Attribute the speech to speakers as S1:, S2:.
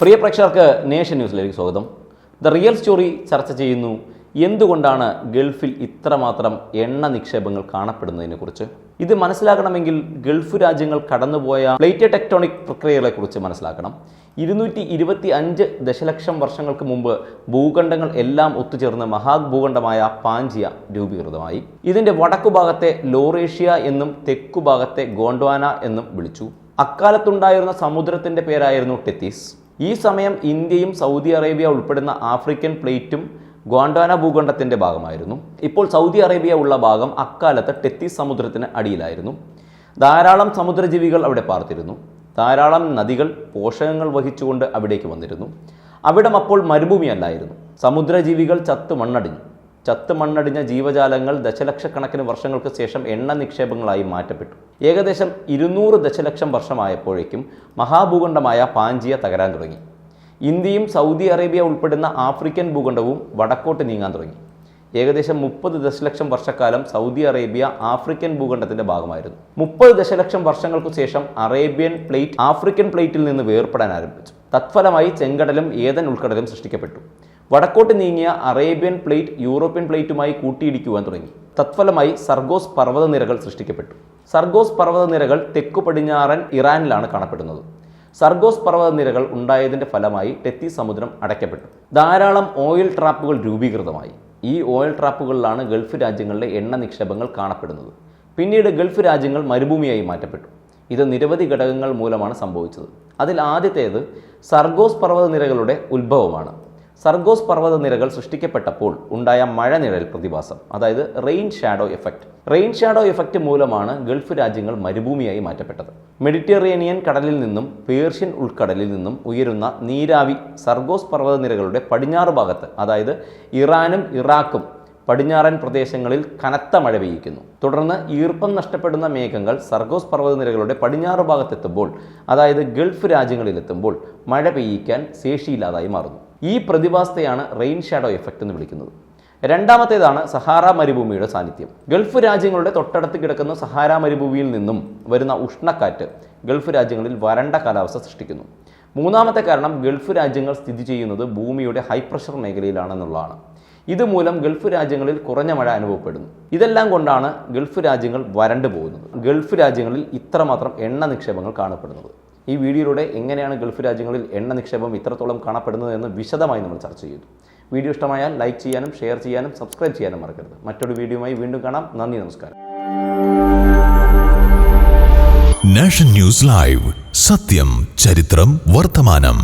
S1: പ്രിയ പ്രേക്ഷകർക്ക് നേഷൻ ന്യൂസിലേക്ക് സ്വാഗതം. ദ റിയൽ സ്റ്റോറി ചർച്ച ചെയ്യുന്നു. എന്തുകൊണ്ടാണ് ഗൾഫിൽ ഇത്രമാത്രം എണ്ണ നിക്ഷേപങ്ങൾ കാണപ്പെടുന്നതിനെക്കുറിച്ച് ഇത് മനസ്സിലാക്കണമെങ്കിൽ ഗൾഫ് രാജ്യങ്ങൾ കടന്നുപോയ പ്ലേറ്റ് ടെക്ടോണിക് പ്രക്രിയകളെക്കുറിച്ച് മനസ്സിലാക്കണം. ഇരുന്നൂറ്റി ഇരുപത്തി അഞ്ച് ദശലക്ഷം വർഷങ്ങൾക്ക് മുമ്പ് ഭൂഖണ്ഡങ്ങൾ എല്ലാം ഒത്തുചേർന്ന് മഹാഭൂഖണ്ഡമായ പാഞ്ചിയ രൂപീകൃതമായി. ഇതിന്റെ വടക്കു ഭാഗത്തെ ലോറേഷ്യ എന്നും തെക്കു ഭാഗത്തെ ഗോണ്ട്വാന എന്നും വിളിച്ചു. അക്കാലത്തുണ്ടായിരുന്ന സമുദ്രത്തിന്റെ പേരായിരുന്നു ടെത്തീസ്. ഈ സമയം ഇന്ത്യയും സൗദി അറേബ്യ ഉൾപ്പെടുന്ന ആഫ്രിക്കൻ പ്ലേറ്റും ഗ്വാണ്ടാന ഭൂഖണ്ഡത്തിന്റെ ഭാഗമായിരുന്നു. ഇപ്പോൾ സൗദി അറേബ്യ ഉള്ള ഭാഗം അക്കാലത്ത് ടെത്തി സമുദ്രത്തിന് അടിയിലായിരുന്നു. ധാരാളം സമുദ്രജീവികൾ അവിടെ പാർത്തിരുന്നു. ധാരാളം നദികൾ പോഷകങ്ങൾ വഹിച്ചുകൊണ്ട് അവിടേക്ക് വന്നിരുന്നു. അവിടം അപ്പോൾ മരുഭൂമിയല്ലായിരുന്നു. സമുദ്രജീവികൾ ചത്ത് മണ്ണടിഞ്ഞു. ചത്ത് മണ്ണടിഞ്ഞ ജീവജാലങ്ങൾ ദശലക്ഷക്കണക്കിന് വർഷങ്ങൾക്ക് ശേഷം എണ്ണ നിക്ഷേപങ്ങളായി മാറ്റപ്പെട്ടു. ഏകദേശം ഇരുന്നൂറ് ദശലക്ഷം വർഷമായപ്പോഴേക്കും മഹാഭൂഖണ്ഡമായ പാഞ്ചിയ തകരാൻ തുടങ്ങി. ഇന്ത്യയും സൗദി അറേബ്യ ഉൾപ്പെടുന്ന ആഫ്രിക്കൻ ഭൂഖണ്ഡവും വടക്കോട്ട് നീങ്ങാൻ തുടങ്ങി. ഏകദേശം മുപ്പത് ദശലക്ഷം വർഷക്കാലം സൗദി അറേബ്യ ആഫ്രിക്കൻ ഭൂഖണ്ഡത്തിന്റെ ഭാഗമായിരുന്നു. മുപ്പത് ദശലക്ഷം വർഷങ്ങൾക്കു ശേഷം അറേബ്യൻ പ്ലേറ്റ് ആഫ്രിക്കൻ പ്ലേറ്റിൽ നിന്ന് വേർപെടാൻ ആരംഭിച്ചു. തത്ഫലമായി ചെങ്കടലും ഏതൻ ഉൾക്കടലും സൃഷ്ടിക്കപ്പെട്ടു. വടക്കോട്ട് നീങ്ങിയ അറേബ്യൻ പ്ലേറ്റ് യൂറോപ്യൻ പ്ലേറ്റുമായി കൂട്ടിയിടിക്കുവാൻ തുടങ്ങി. തത്ഫലമായി സർഗോസ് പർവതനിരകൾ സൃഷ്ടിക്കപ്പെട്ടു. സർഗോസ് പർവതനിരകൾ തെക്കു പടിഞ്ഞാറൻ ഇറാനിലാണ് കാണപ്പെടുന്നത്. സർഗോസ് പർവതനിരകൾ ഉണ്ടായതിന്റെ ഫലമായി ടെത്തി സമുദ്രം അടയ്ക്കപ്പെട്ടു. ധാരാളം ഓയിൽ ട്രാപ്പുകൾ രൂപീകൃതമായി. ഈ ഓയിൽ ട്രാപ്പുകളിലാണ് ഗൾഫ് രാജ്യങ്ങളിലെ എണ്ണ നിക്ഷേപങ്ങൾ കാണപ്പെടുന്നത്. പിന്നീട് ഗൾഫ് രാജ്യങ്ങൾ മരുഭൂമിയായി മാറ്റപ്പെട്ടു. ഇത് നിരവധി ഘടകങ്ങൾ മൂലമാണ് സംഭവിച്ചത്. അതിൽ ആദ്യത്തേത് സർഗോസ് പർവതനിരകളുടെ ഉത്ഭവമാണ്. സർഗോസ് പർവതനിരകൾ സൃഷ്ടിക്കപ്പെട്ടപ്പോൾ ഉണ്ടായ മഴനിഴൽ പ്രതിഭാസം അതായത് rain shadow effect rain shadow effect മൂലമാണ് ഗൾഫ് രാജ്യങ്ങൾ മരുഭൂമിയായി മാറ്റപ്പെട്ടത്. മെഡിറ്ററേനിയൻ കടലിൽ നിന്നും പേർഷ്യൻ ഉൾക്കടലിൽ നിന്നും ഉയരുന്ന നീരാവി സർഗോസ് പർവതനിരകളുടെ പടിഞ്ഞാറ് ഭാഗത്ത് അതായത് ഇറാനും ഇറാഖും പടിഞ്ഞാറൻ പ്രദേശങ്ങളിൽ കനത്ത മഴ പെയ്യിക്കുന്നു. തുടർന്ന് ഈർപ്പം നഷ്ടപ്പെടുന്ന മേഘങ്ങൾ സർഗോസ് പർവതനിരകളുടെ പടിഞ്ഞാറ് ഭാഗത്തെത്തുമ്പോൾ അതായത് ഗൾഫ് രാജ്യങ്ങളിലെത്തുമ്പോൾ മഴ പെയ്യിക്കാൻ ശേഷിയില്ലാതായി മാറുന്നു. ഈ പ്രതിഭാസത്തെയാണ് റെയിൻ ഷാഡോ എഫക്റ്റ് എന്ന് വിളിക്കുന്നത്. രണ്ടാമത്തേതാണ് സഹാറ മരുഭൂമിയുടെ സാന്നിധ്യം. ഗൾഫ് രാജ്യങ്ങളുടെ തൊട്ടടുത്ത് കിടക്കുന്ന സഹാര മരുഭൂമിയിൽ നിന്നും വരുന്ന ഉഷ്ണക്കാറ്റ് ഗൾഫ് രാജ്യങ്ങളിൽ വരണ്ട കാലാവസ്ഥ സൃഷ്ടിക്കുന്നു. മൂന്നാമത്തെ കാരണം ഗൾഫ് രാജ്യങ്ങൾ സ്ഥിതി ചെയ്യുന്നത് ഭൂമിയുടെ ഹൈ പ്രഷർ മേഖലയിലാണെന്നുള്ളതാണ്. ഇതുമൂലം ഗൾഫ് രാജ്യങ്ങളിൽ കുറഞ്ഞ മഴ അനുഭവപ്പെടുന്നു. ഇതെല്ലാം കൊണ്ടാണ് ഗൾഫ് രാജ്യങ്ങൾ വരണ്ടു പോകുന്നത് ഗൾഫ് രാജ്യങ്ങളിൽ ഇത്രമാത്രം എണ്ണ നിക്ഷേപങ്ങൾ കാണപ്പെടുന്നത്. ഈ വീഡിയോയിലൂടെ എങ്ങനെയാണ് ഗൾഫ് രാജ്യങ്ങളിൽ എണ്ണ നിക്ഷേപം ഇത്രത്തോളം കാണപ്പെടുന്നത് എന്ന് വിശദമായി നമ്മൾ ചർച്ച ചെയ്തു. വീഡിയോ ഇഷ്ടമായാൽ ലൈക്ക് ചെയ്യാനും ഷെയർ ചെയ്യാനും സബ്സ്ക്രൈബ് ചെയ്യാനും മറക്കരുത്. മറ്റൊരു വീഡിയോയുമായി വീണ്ടും കാണാം. നന്ദി നമസ്കാരം.
S2: Nation news live. സത്യം ചരിത്രം വർത്തമാനം.